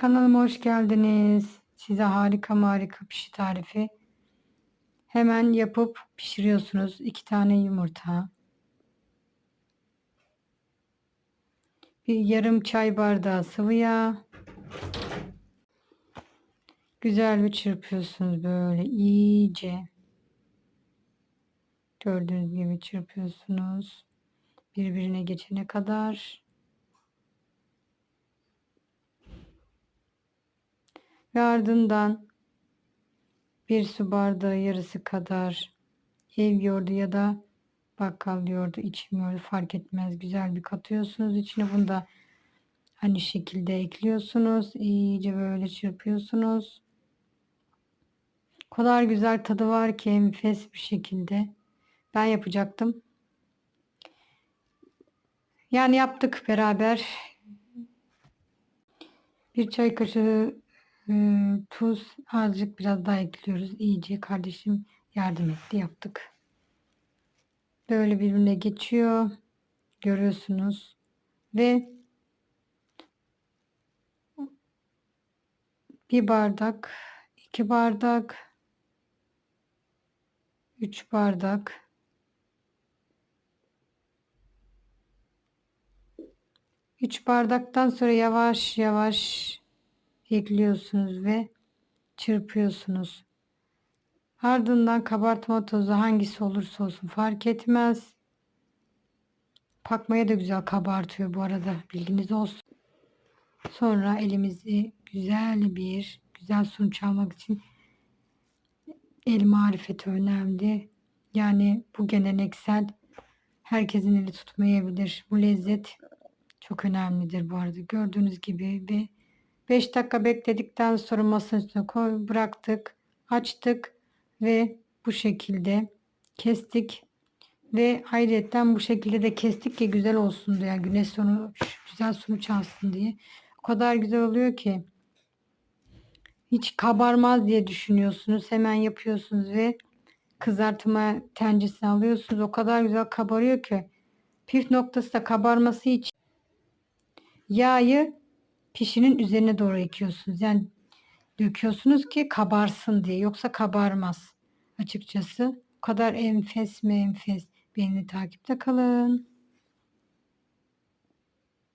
Kanalıma hoş geldiniz. Size harika harika pişi tarifi. Hemen yapıp pişiriyorsunuz. İki tane yumurta. Bir yarım çay bardağı sıvı yağ. Güzel bir çırpıyorsunuz böyle iyice. Gördüğünüz gibi çırpıyorsunuz. Birbirine geçene kadar. Ve ardından bir su bardağı yarısı kadar ev yoğurdu ya da bakkal yoğurdu, içim yoğurdu fark etmez. Güzel bir katıyorsunuz içine. Bunu da aynı şekilde ekliyorsunuz. İyice böyle çırpıyorsunuz. Kadar güzel tadı var ki enfes bir şekilde. Ben yapacaktım. Yani yaptık beraber. Bir çay kaşığı Tuz azıcık biraz daha ekliyoruz. İyice kardeşim yardım etti yaptık. Böyle birbirine geçiyor. Görüyorsunuz. Ve bir bardak, iki bardak, üç bardak, üç bardaktan sonra yavaş yavaş ekliyorsunuz ve çırpıyorsunuz. Ardından kabartma tozu hangisi olursa olsun fark etmez. Pakmaya da güzel kabartıyor bu arada bilginiz olsun. Sonra elimizi güzel bir güzel sonuç almak için el marifeti önemli. Yani bu geleneksel herkesin eli tutmayabilir. Bu lezzet çok önemlidir bu arada. Gördüğünüz gibi ve 5 dakika bekledikten sonra masanın üstüne koy, bıraktık. Açtık ve bu şekilde kestik. Ve ayrıca bu şekilde de kestik ki güzel olsun diye. Yani güneş sonu güzel sonuç alsın diye. O kadar güzel oluyor ki. Hiç kabarmaz diye düşünüyorsunuz. Hemen yapıyorsunuz ve kızartma tenceresine alıyorsunuz. O kadar güzel kabarıyor ki. Püf noktası da kabarması için yağı pişinin üzerine doğru ekiyorsunuz. Yani döküyorsunuz ki kabarsın diye. Yoksa kabarmaz açıkçası. O kadar enfes mi enfes. Beni takipte kalın.